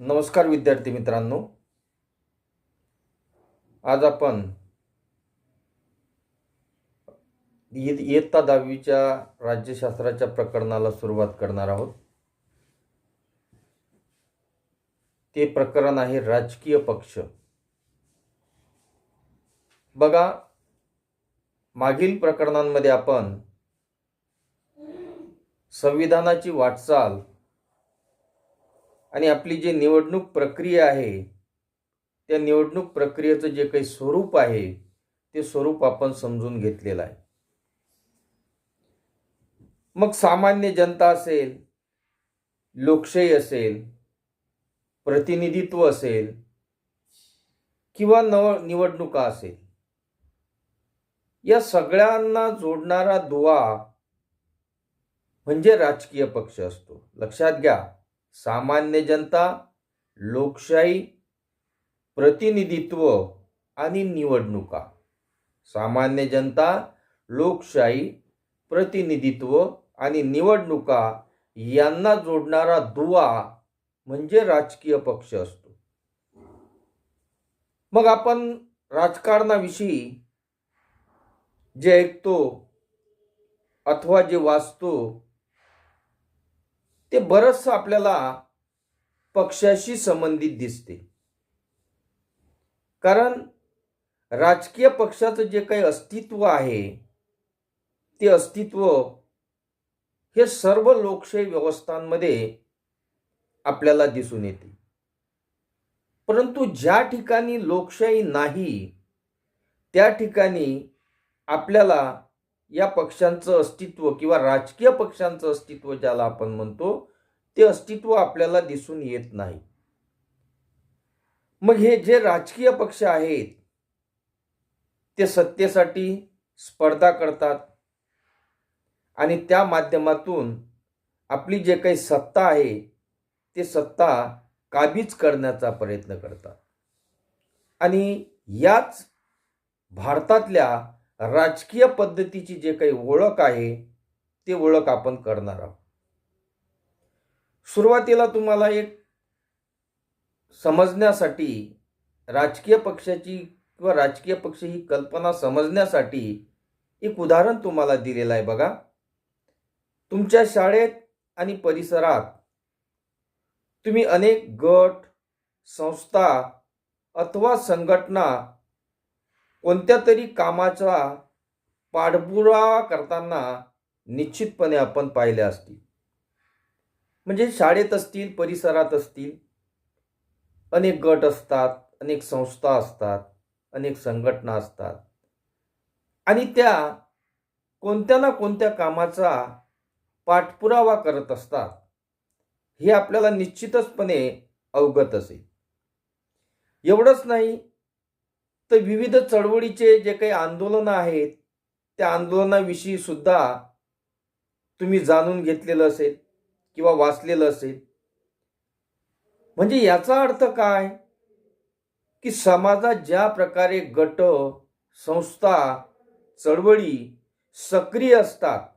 नमस्कार विद्यार्थी मित्रांनो. आज आपण इय- इयत्ता दहावीच्या राज्यशास्त्राच्या प्रकरणाला सुरुवात करणार आहोत. ते प्रकरण आहे राजकीय पक्ष. बघा मागील प्रकरणांमध्ये आपण संविधानाची वाटचाल आणि आपली जी निवडणूक प्रक्रिया आहे त्या निवडणूक प्रक्रियेचं जे काही स्वरूप आहे ते स्वरूप आपण समजून घेतलेलं आहे. मग सामान्य जनता असेल लोकशाही असेल प्रतिनिधित्व असेल किंवा नव निवडणुका असेल या सगळ्यांना जोडणारा दुवा म्हणजे राजकीय पक्ष असतो. लक्षात घ्या. सामान्य जनता लोकशाही प्रतिनिधित्व आणि निवडणुका. सामान्य जनता लोकशाही प्रतिनिधित्व आणि निवडणुका यांना जोडणारा दुवा म्हणजे राजकीय पक्ष असतो. मग आपण राजकारणाविषयी जे ऐकतो अथवा जे वाचतो ते बरंचसं आपल्याला पक्षाशी संबंधित दिसते. कारण राजकीय पक्षाचं जे काही अस्तित्व आहे ते अस्तित्व हे सर्व लोकशाही व्यवस्थांमध्ये आपल्याला दिसून येते. परंतु ज्या ठिकाणी लोकशाही नाही त्या ठिकाणी आपल्याला या पक्षांचं अस्तित्व किंवा राजकीय पक्षांचं अस्तित्व ज्याला आपण म्हणतो ते अस्तित्व आपल्याला दिसून येत नाही. मग हे जे राजकीय पक्ष आहेत ते सत्तेसाठी स्पर्धा करतात आणि त्या माध्यमातून आपली जे काही सत्ता आहे ते सत्ता काबीज करण्याचा प्रयत्न करतात. आणि याच भारतातल्या राजकीय पद्धतीची जे काही ओळख आहे ते ओळख आपण करणार आहोत. सुरुवातीला तुम्हाला एक समजण्यासाठी राजकीय पक्षाची किंवा राजकीय पक्ष ही कल्पना समजण्यासाठी एक उदाहरण तुम्हाला दिलेलं आहे बघा. तुमच्या शाळेत आणि परिसरात तुम्ही अनेक गट संस्था अथवा संघटना कोणत्या तरी कामाचा पाठपुरावा करताना निश्चितपणे आपण पाहिले असतील. म्हणजे शाळेत असतील परिसरात असतील अनेक गट असतात अनेक संस्था असतात अनेक संघटना असतात. आणि त्या कोणत्या ना कोणत्या कामाचा पाठपुरावा करत असतात हे आपल्याला निश्चितचपणे अवगत असेल. एवढंच नाही तर विविध चळवळीचे जे काही आंदोलनं आहेत त्या आंदोलनाविषयी सुद्धा तुम्ही जाणून घेतलेलं असेल किंवा वाचलेलं असेल. म्हणजे याचा अर्थ काय? की समाजात ज्या प्रकारे गट संस्था चळवळी सक्रिय असतात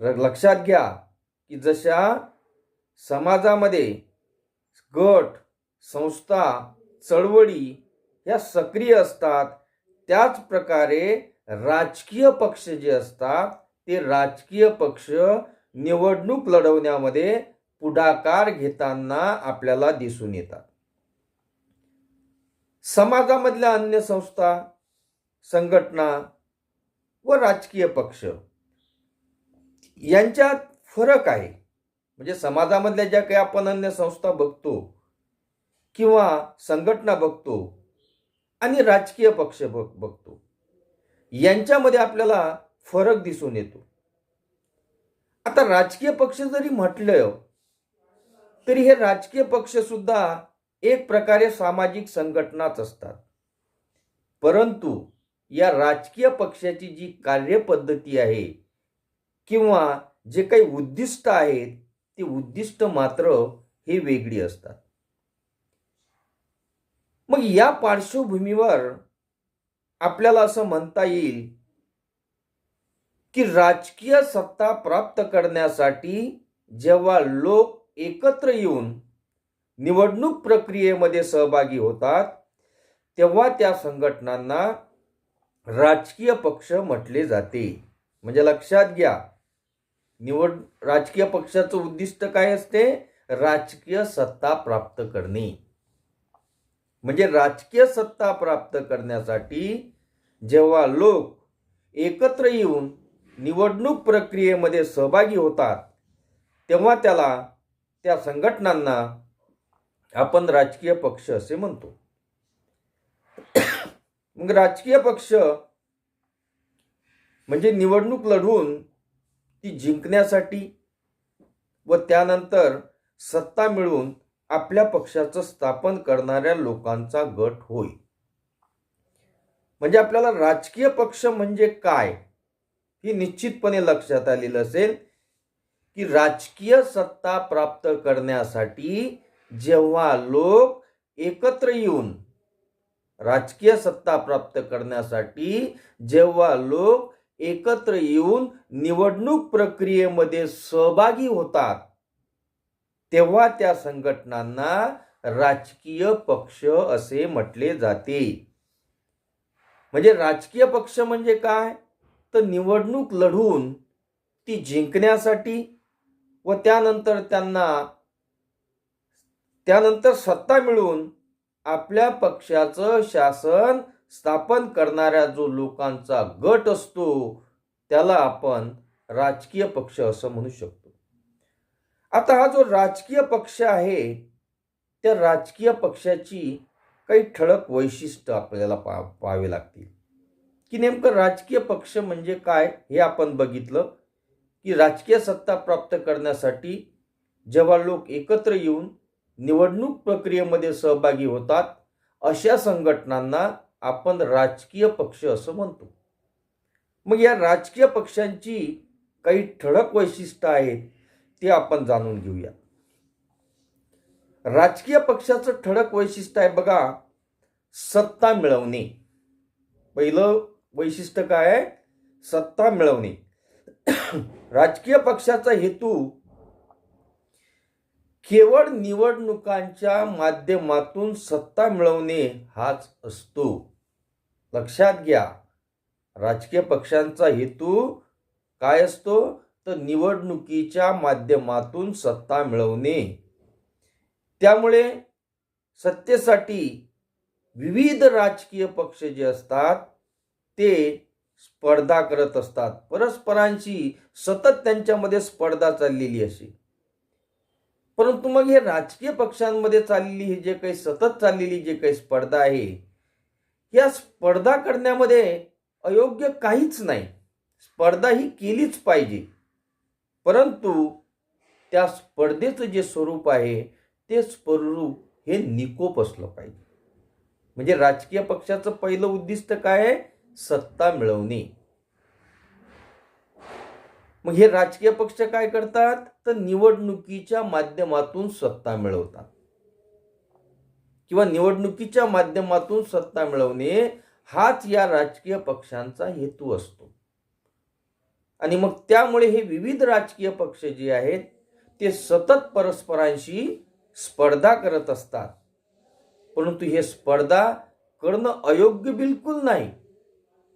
लक्षात घ्या की जशा समाजामध्ये गट संस्था चळवळी ह्या सक्रिय असतात. त्याच प्रकारे राजकीय पक्ष जे असतात ते राजकीय पक्ष निवडणूक लढवण्यामध्ये पुढाकार घेताना आपल्याला दिसून येतात. समाजामधल्या अन्य संस्था संघटना व राजकीय पक्ष यांच्यात फरक आहे. म्हणजे समाजामधल्या ज्या काही आपण अन्य संस्था बघतो किंवा संघटना बघतो आणि राजकीय पक्ष बघ बघतो. यांच्यामध्ये आपल्याला फरक दिसून येतो. आता राजकीय पक्ष जरी म्हटलं तरी हे राजकीय पक्ष सुद्धा एक प्रकारे सामाजिक संघटनाच असतात. परंतु या राजकीय पक्षाची जी कार्यपद्धती आहे किंवा जे काही उद्दिष्ट आहेत ती उद्दिष्ट मात्र हे वेगळी असतात. मग या पार्श्वभूमीवर आपल्याला असं म्हणता येईल की राजकीय सत्ता प्राप्त करण्यासाठी जेव्हा लोक एकत्र येऊन निवडणूक प्रक्रियेमध्ये सहभागी होतात तेव्हा त्या संघटनांना राजकीय पक्ष म्हटले जाते. म्हणजे लक्षात घ्या निवड राजकीय पक्षाचं उद्दिष्ट काय असते? राजकीय सत्ता प्राप्त करणे. म्हणजे राजकीय सत्ता प्राप्त करण्यासाठी जेव्हा लोक एकत्र येऊन निवडणूक प्रक्रियेमध्ये सहभागी होतात तेव्हा त्याला त्या संघटनांना आपण राजकीय पक्ष असे म्हणतो. मग राजकीय पक्ष म्हणजे निवडणूक लढवून ती जिंकण्यासाठी व त्यानंतर सत्ता मिळवून आपल्या पक्षाचं स्थापन करणाऱ्या लोकांचा गट होय. म्हणजे आपल्याला राजकीय पक्ष म्हणजे काय? ही निश्चितपणे लक्षात आलेलं असेल की राजकीय सत्ता प्राप्त करण्यासाठी जेव्हा लोक एकत्र येऊन राजकीय सत्ता प्राप्त करण्यासाठी जेव्हा लोक एकत्र येऊन निवडणूक प्रक्रियेमध्ये सहभागी होतात तेव्हा त्या संघटनांना राजकीय पक्ष असे म्हटले जाते. म्हणजे राजकीय पक्ष म्हणजे काय? तर निवडणूक लढून ती जिंकण्यासाठी व त्यानंतर त्यांना त्यानंतर सत्ता मिळून आपल्या पक्षाचं शासन स्थापन करणाऱ्या जो लोकांचा गट असतो त्याला आपण राजकीय पक्ष असं म्हणू शकतो. आता हा जो राजकीय पक्ष आहे त्या राजकीय पक्षाची काही ठळक वैशिष्ट्य आपल्याला पा पाहावे लागतील. की नेमकं राजकीय पक्ष म्हणजे काय हे आपण बघितलं की राजकीय सत्ता प्राप्त करण्यासाठी जेव्हा लोक एकत्र येऊन निवडणूक प्रक्रियेमध्ये सहभागी होतात अशा संघटनांना आपण राजकीय पक्ष असं म्हणतो. मग या राजकीय पक्षांची काही ठळक वैशिष्ट्य आहेत ते आपण जाणून घेऊया. राजकीय पक्षाचं ठळक वैशिष्ट्य आहे बघा सत्ता मिळवणे. पहिलं वैशिष्ट्य काय आहे? सत्ता मिळवणे. राजकीय पक्षाचा हेतू केवळ निवडणुकांच्या माध्यमातून सत्ता मिळवणे हाच असतो. लक्षात घ्या राजकीय पक्षांचा हेतू काय असतो? तर निवडणुकीच्या माध्यमातून सत्ता मिळवणे. त्यामुळे सत्तेसाठी विविध राजकीय पक्ष जे असतात ते स्पर्धा करत असतात. परस्परांशी सतत त्यांच्यामध्ये स्पर्धा चाललेली अशी. परंतु मग हे राजकीय पक्षांमध्ये चाललेली ही जे काही सतत चाललेली जे काही स्पर्धा आहे या स्पर्धा करण्यामध्ये अयोग्य काहीच नाही. स्पर्धा ही केलीच पाहिजे. परंतु त्या स्पर्धेचं जे स्वरूप आहे ते स्वरूप हे निकोप असलं पाहिजे. म्हणजे राजकीय पक्षाचं पहिलं उद्दिष्ट काय आहे? सत्ता मिळवणे. मग हे राजकीय पक्ष काय करतात? तर निवडणुकीच्या माध्यमातून सत्ता मिळवतात. किंवा निवडणुकीच्या माध्यमातून सत्ता मिळवणे हाच या राजकीय पक्षांचा हेतू असतो. आणि मग त्यामुळे हे विविध राजकीय पक्ष जे आहेत ते सतत परस्परांशी स्पर्धा करत असतात. परंतु हे स्पर्धा करणं अयोग्य बिलकुल नाही.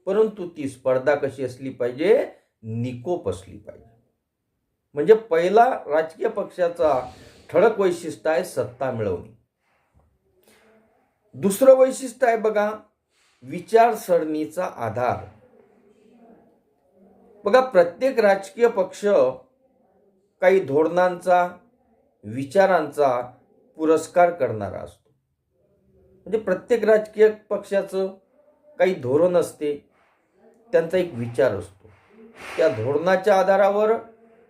परंतु ती स्पर्धा कशी असली पाहिजे? निकोप असली पाहिजे. म्हणजे पहिला राजकीय पक्षाचा ठळक वैशिष्ट्य आहे सत्ता मिळवणे. दुसरं वैशिष्ट्य आहे बघा विचारसरणीचा आधार. बघा प्रत्येक राजकीय पक्ष काही धोरणांचा विचारांचा पुरस्कार करणारा असतो. म्हणजे प्रत्येक राजकीय पक्षाचं काही धोरण असते त्यांचा एक विचार असतो. त्या धोरणाच्या आधारावर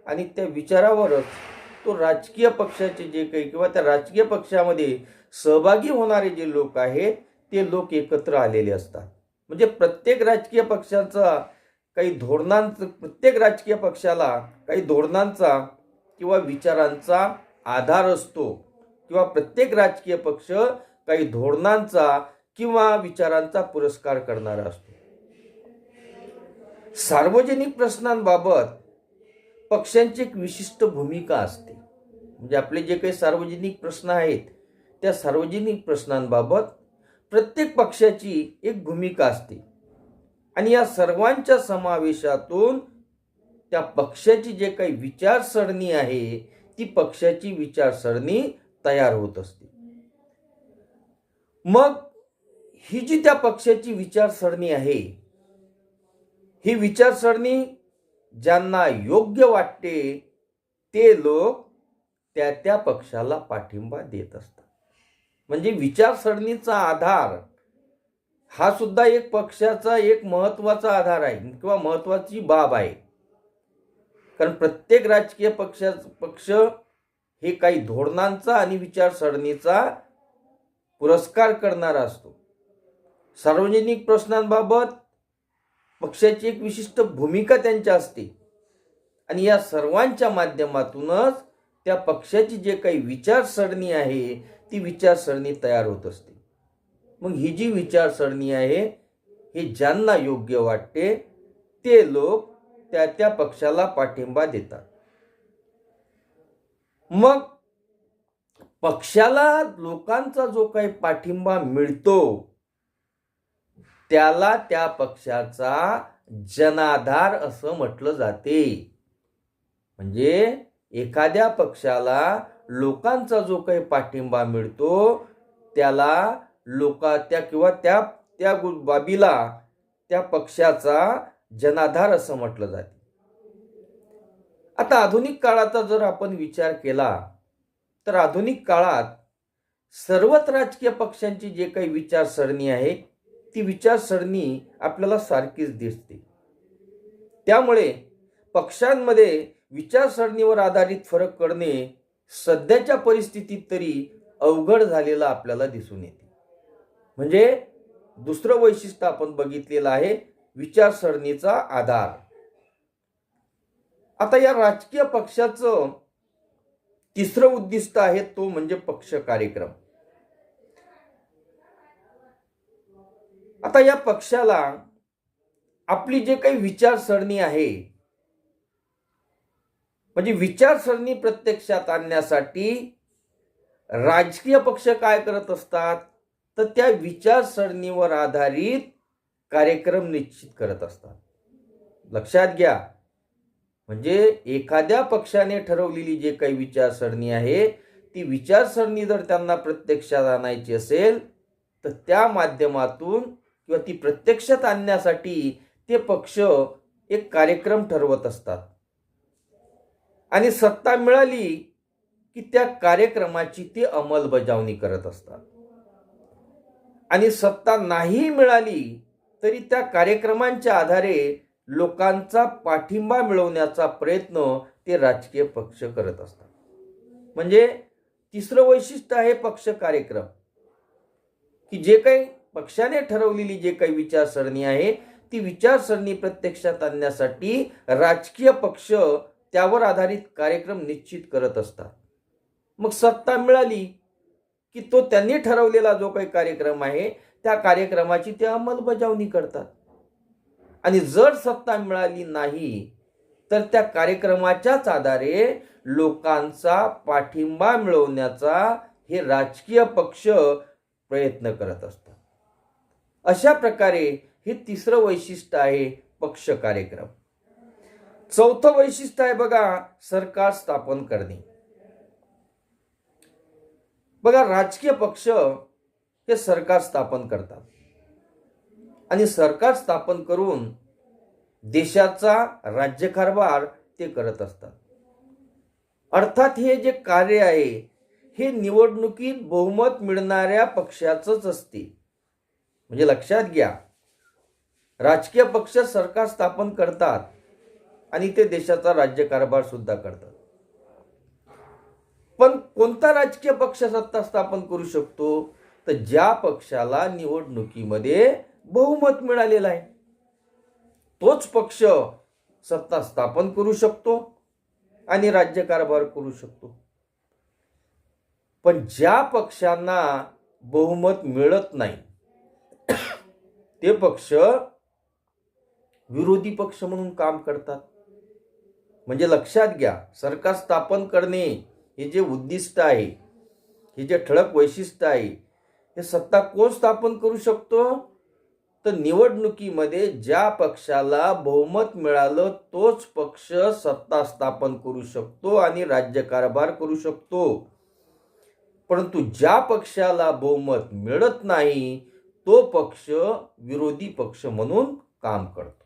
आणि त्या विचारावरच तो राजकीय पक्षाचे जे काही किंवा त्या राजकीय पक्षामध्ये सहभागी होणारे जे लोक आहेत ते लोक एकत्र आलेले असतात. म्हणजे प्रत्येक राजकीय पक्षाचा काही धोरणांचं प्रत्येक राजकीय पक्षाला काही धोरणांचा किंवा विचारांचा आधार असतो. किंवा प्रत्येक राजकीय पक्ष काही धोरणांचा किंवा विचारांचा पुरस्कार करणारा असतो. सार्वजनिक प्रश्नांबाबत पक्षांची एक विशिष्ट भूमिका असते. म्हणजे आपले जे काही सार्वजनिक प्रश्न आहेत त्या सार्वजनिक प्रश्नांबाबत प्रत्येक पक्षाची एक भूमिका असते. आणि या सर्वांच्या समावेशातून त्या पक्षाची जे काही विचारसरणी आहे ती पक्षाची विचारसरणी तयार होत असते. मग ही जी त्या पक्षाची विचारसरणी आहे ही विचारसरणी ज्यांना योग्य वाटते ते लोक त्या त्या पक्षाला पाठिंबा देत असतात. म्हणजे विचारसरणीचा आधार हा सुद्धा एक पक्षाचा एक महत्त्वाचा आधार आहे किंवा महत्त्वाची बाब आहे. कारण प्रत्येक राजकीय पक्षा पक्ष हे काही धोरणांचा आणि विचारसरणीचा पुरस्कार करणारा असतो. सार्वजनिक प्रश्नांबाबत पक्षाची एक विशिष्ट भूमिका त्यांच्या असते. आणि या सर्वांच्या माध्यमातूनच त्या पक्षाची जे काही विचारसरणी आहे ती विचारसरणी तयार होत असते. मग ही जी विचारसरणी आहे हे ज्यांना योग्य वाटते ते लोक त्या त्या पक्षाला पाठिंबा देतात. मग पक्षाला लोकांचा जो काही पाठिंबा मिळतो त्याला त्या पक्षाचा जनाधार असं म्हटलं जाते. म्हणजे एखाद्या पक्षाला लोकांचा जो काही पाठिंबा मिळतो त्याला लोका त्या किंवा त्या त्या बाबीला त्या पक्षाचा जनाधार असं म्हटलं जाते. आता आधुनिक काळाचा जर आपण विचार केला तर आधुनिक काळात सर्वच राजकीय पक्षांची जे काही विचारसरणी आहे ती विचारसरणी आपल्याला सारखीच दिसते. त्यामुळे पक्षांमध्ये विचारसरणीवर आधारित फरक करणे सध्याच्या परिस्थितीत तरी अवघड झालेलं आपल्याला दिसून येते. म्हणजे दुसरं वैशिष्ट्य आपण बघितलेलं आहे विचारसरणीचा आधार. आता या राजकीय पक्षाचं तिसरं उद्दिष्ट आहे तो म्हणजे पक्ष कार्यक्रम. आता या पक्षाला आपली जे काही विचारसरणी आहे म्हणजे विचारसरणी प्रत्यक्षात आणण्यासाठी राजकीय पक्ष काय करत असतात? तर त्या विचारसरणीवर आधारित कार्यक्रम निश्चित करत असतात. लक्षात घ्या. म्हणजे एखाद्या पक्षाने ठरवलेली जे काही विचारसरणी आहे ती विचारसरणी जर त्यांना प्रत्यक्षात आणायची असेल तर त्या माध्यमातून किंवा ती प्रत्यक्षात आणण्यासाठी ते पक्ष एक कार्यक्रम ठरवत असतात. आणि सत्ता मिळाली की त्या कार्यक्रमाची ते अंमलबजावणी करत असतात. आणि सत्ता नाही मिळाली तरी त्या कार्यक्रमांच्या आधारे लोकांचा पाठिंबा मिळवण्याचा प्रयत्न ते राजकीय पक्ष करत असतात. म्हणजे तिसरं वैशिष्ट्य आहे पक्ष कार्यक्रम. की जे काही पक्षाने ठरवलेली जे काही विचारसरणी आहे ती विचारसरणी प्रत्यक्षात आणण्यासाठी राजकीय पक्ष त्यावर आधारित कार्यक्रम निश्चित करत असतात. मग सत्ता मिळाली की तो त्यांनी ठरवलेला जो काही कार्यक्रम आहे त्या कार्यक्रमाची ते अंमलबजावणी करतात. आणि जर सत्ता मिळाली नाही तर त्या कार्यक्रमाच्याच आधारे लोकांचा पाठिंबा मिळवण्याचा हे राजकीय पक्ष प्रयत्न करत असतात. अशा प्रकारे हे तिसरं वैशिष्ट्य आहे पक्ष कार्यक्रम. चौथं वैशिष्ट्य आहे बघा सरकार स्थापन करणे. बघा राजकीय पक्ष हे सरकार स्थापन करतात. आणि सरकार स्थापन करून देशाचा राज्यकारभार ते करत असतात. अर्थात हे जे कार्य आहे हे निवडणुकीत बहुमत मिळणाऱ्या पक्षाचंच असते. म्हणजे लक्षात घ्या राजकीय पक्ष सरकार स्थापन करतात आणि ते देशाचा राज्यकारभार सुद्धा करतात. पण कोणता राजकीय पक्ष सत्ता स्थापन करू शकतो? तर ज्या पक्षाला निवडणुकीमध्ये बहुमत मिळालेलं आहे तोच पक्ष सत्ता स्थापन करू शकतो आणि राज्यकारभार करू शकतो. पण ज्या पक्षांना बहुमत मिळत नाही ते पक्ष विरोधी पक्ष म्हणून काम करतात. म्हणजे लक्षात घ्या सरकार स्थापन करणे हे जे उद्दिष्ट आहे हे जे ठळक वैशिष्ट्य आहे हे सत्ता कोण स्थापन करू शकतो? तर निवडणुकीमध्ये ज्या पक्षाला बहुमत मिळालं तोच पक्ष सत्ता स्थापन करू शकतो आणि राज्यकारभार करू शकतो. परंतु ज्या पक्षाला बहुमत मिळत नाही तो पक्ष विरोधी पक्ष म्हणून काम करतो.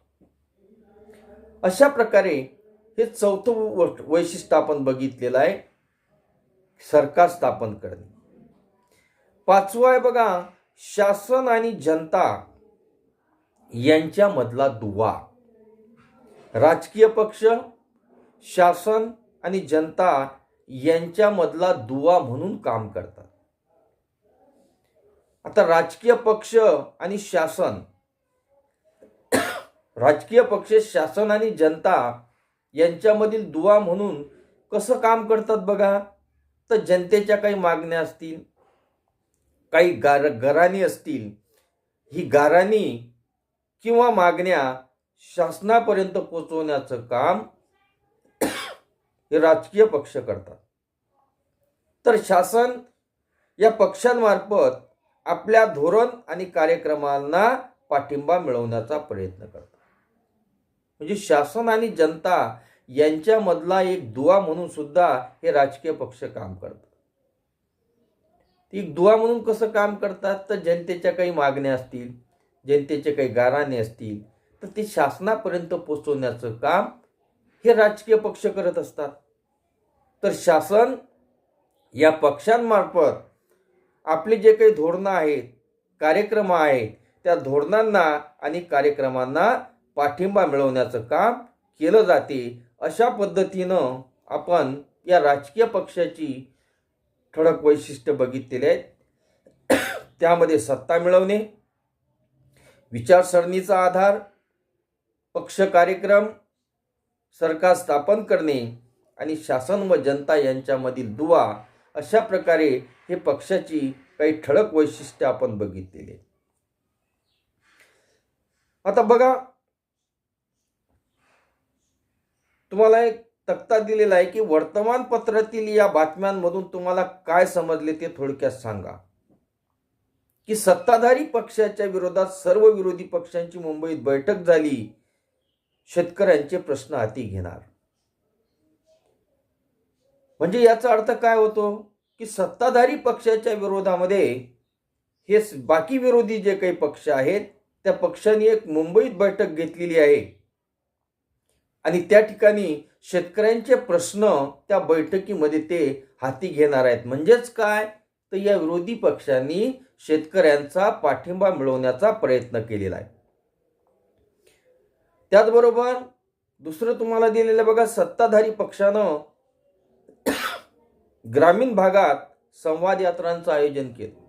अशा प्रकारे हे चौथं वैशिष्ट्य आपण बघितलेलं आहे. सरकार स्थापन करणे. पाचवं आहे बघा शासन आणि जनता यांच्यामधला दुवा. राजकीय पक्ष शासन आणि जनता यांच्यामधला दुवा म्हणून काम करतात. आता राजकीय पक्ष आणि शासन. राजकीय पक्ष शासन आणि जनता यांच्यामधील दुवा म्हणून कसं काम करतात बघा? तर जनतेच्या काही मागण्या असतील काही गार गराणी असतील ही गाराणी किंवा मागण्या शासनापर्यंत पोचवण्याचं काम हे राजकीय पक्ष करतात. तर शासन या पक्षांमार्फत आपल्या धोरण आणि कार्यक्रमांना पाठिंबा मिळवण्याचा प्रयत्न करतात. म्हणजे शासन आणि जनता यांच्यामधला एक दुवा म्हणून सुद्धा हे राजकीय पक्ष काम करतात. ती दुवा म्हणून कसं काम करतात? तर जनतेच्या काही मागण्या असतील जनतेचे काही गाराणे असतील तर ते शासनापर्यंत पोचवण्याचं काम हे राजकीय पक्ष करत असतात. तर शासन या पक्षांमार्फत आपले जे काही धोरणं आहेत कार्यक्रम आहेत त्या धोरणांना आणि कार्यक्रमांना पाठिंबा मिळवण्याचं काम केलं जाते. अशा पद्धतीनं आपण या राजकीय पक्षाची ठळक वैशिष्ट्य बघितलेले आहेत त्यामध्ये सत्ता मिळवणे विचारसरणीचा आधार पक्ष कार्यक्रम सरकार स्थापन करणे आणि शासन व जनता यांच्यामधील दुवा अशा प्रकारे हे पक्षाची काही ठळक वैशिष्ट्य आपण बघितलेले आहेत. आता बघा तुम्हाला एक तक्ता दिलेला आहे की वर्तमानपत्रातील या बातम्यांमधून तुम्हाला काय समजले ते थोडक्यात सांगा. की सत्ताधारी पक्षाच्या विरोधात सर्व विरोधी पक्षांची मुंबईत बैठक झाली शेतकऱ्यांचे प्रश्न हाती घेणार. म्हणजे याचा अर्थ काय होतो? की सत्ताधारी पक्षाच्या विरोधामध्ये हे बाकी विरोधी जे काही पक्ष आहेत त्या पक्षांनी एक मुंबईत बैठक घेतलेली आहे. आणि त्या ठिकाणी शेतकऱ्यांचे प्रश्न त्या बैठकीमध्ये ते हाती घेणार आहेत. म्हणजेच काय? तर या विरोधी पक्षांनी शेतकऱ्यांचा पाठिंबा मिळवण्याचा प्रयत्न केलेला आहे. त्याचबरोबर दुसरं तुम्हाला दिलेलं बघा सत्ताधारी पक्षानं ग्रामीण भागात संवाद यात्रांचं आयोजन केलं.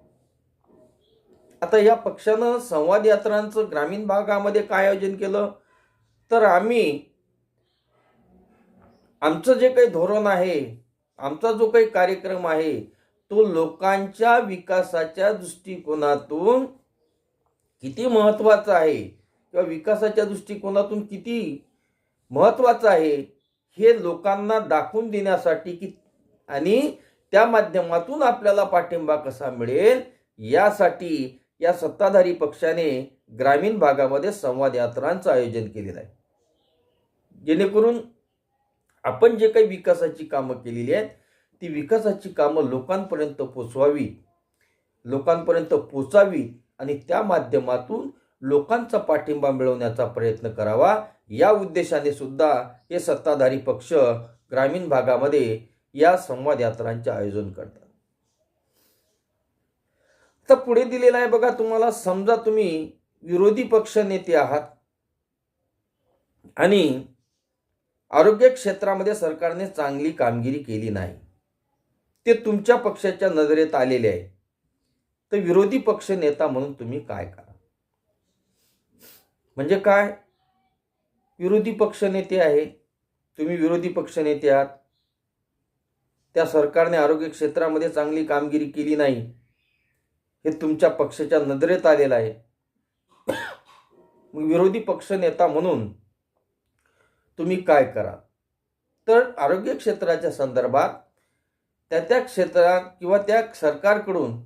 आता या पक्षानं संवाद यात्रांचं ग्रामीण भागामध्ये काय आयोजन केलं? तर आम्ही आमचं जे काही धोरण आहे आमचा जो काही कार्यक्रम आहे तो लोकांच्या विकासाच्या दृष्टिकोनातून किती महत्त्वाचा आहे किंवा विकासाच्या दृष्टिकोनातून किती महत्वाचं आहे हे लोकांना दाखवून देण्यासाठी की आणि त्या माध्यमातून आपल्याला पाठिंबा कसा मिळेल यासाठी या सत्ताधारी पक्षाने ग्रामीण भागामध्ये संवाद यात्रांचं आयोजन केलेलं आहे. जेणेकरून आपण जे काही विकासाची कामं केलेली आहेत ती विकासाची कामं लोकांपर्यंत पोचवावी. लोकांपर्यंत पोचावी आणि त्या माध्यमातून लोकांचा पाठिंबा मिळवण्याचा प्रयत्न करावा. या उद्देशाने सुद्धा हे सत्ताधारी पक्ष ग्रामीण भागामध्ये या संवाद यात्रांचे आयोजन करतात. तर पुढे दिलेलं आहे बघा तुम्हाला समजा तुम्ही विरोधी पक्ष नेते आहात आणि आरोग्य क्षेत्रामध्ये सरकारने चांगली कामगिरी केली नाही. ते तुमच्या पक्षाच्या नजरेत आलेले आहे. तर विरोधी पक्ष नेता म्हणून तुम्ही काय करा? म्हणजे काय? विरोधी पक्ष नेते आहे. तुम्ही विरोधी पक्ष नेते आहात. त्या सरकारने आरोग्य क्षेत्रामध्ये चांगली कामगिरी केली नाही. हे तुमच्या पक्षाच्या नजरेत आलेलं आहे. विरोधी पक्ष नेता म्हणून तुम्ही काय करा तर आरोग्य क्षेत्राच्या संदर्भात त्या त्या क्षेत्रात किंवा त्या सरकारकडून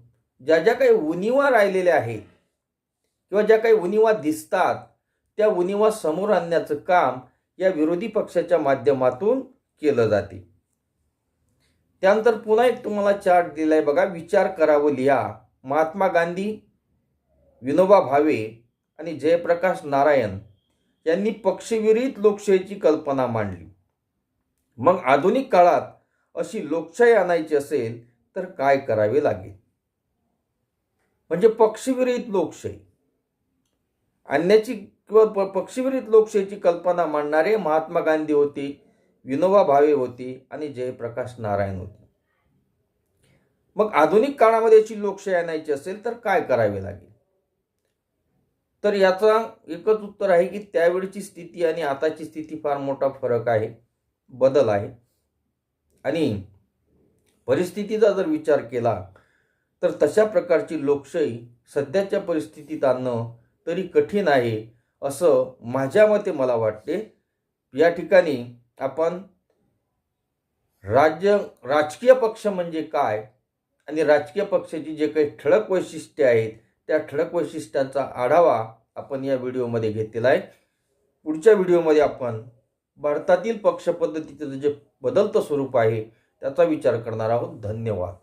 ज्या ज्या काही उनिवा राहिलेल्या आहेत किंवा ज्या काही उनिवा दिसतात त्या उनिवा समोर आणण्याचं काम या विरोधी पक्षाच्या माध्यमातून केलं जाते. त्यानंतर पुन्हा एक तुम्हाला चार्ट दिलाय बघा विचार करावं लिहा. महात्मा गांधी विनोबा भावे आणि जयप्रकाश नारायण यांनी पक्षविरहित लोकशाहीची कल्पना मांडली. मग आधुनिक काळात अशी लोकशाही आणायची असेल तर काय करावे लागेल? म्हणजे पक्षविरहित लोकशाही. आणण्याची किंवा पक्षविरहित लोकशाहीची कल्पना मांडणारे महात्मा गांधी होते विनोबा भावे होते आणि जयप्रकाश नारायण होते. मग आधुनिक काळामध्ये याची लोकशाही आणायची असेल तर काय करावे लागेल? तर याचा एकच उत्तर आहे की त्यावेळची स्थिती आणि आताची स्थिती फार मोठा फरक आहे बदल आहे. आणि परिस्थितीचा जर विचार केला तर तशा प्रकारची लोकशाही सध्याच्या परिस्थितीत आणणं तरी कठीण आहे असं माझ्या मते मला वाटते. या ठिकाणी आपण राज्य राजकीय पक्ष म्हणजे काय आणि राजकीय पक्षाची जे काही ठळक वैशिष्ट्ये आहेत त्या ठळक वैशिष्ट्यांचा आढावा आपण या व्हिडिओमध्ये घेतलेला आहे. पुढच्या व्हिडिओमध्ये आपण भारतातील पक्षपद्धतीचं जे बदलतं स्वरूप आहे त्याचा विचार करणार आहोत. धन्यवाद.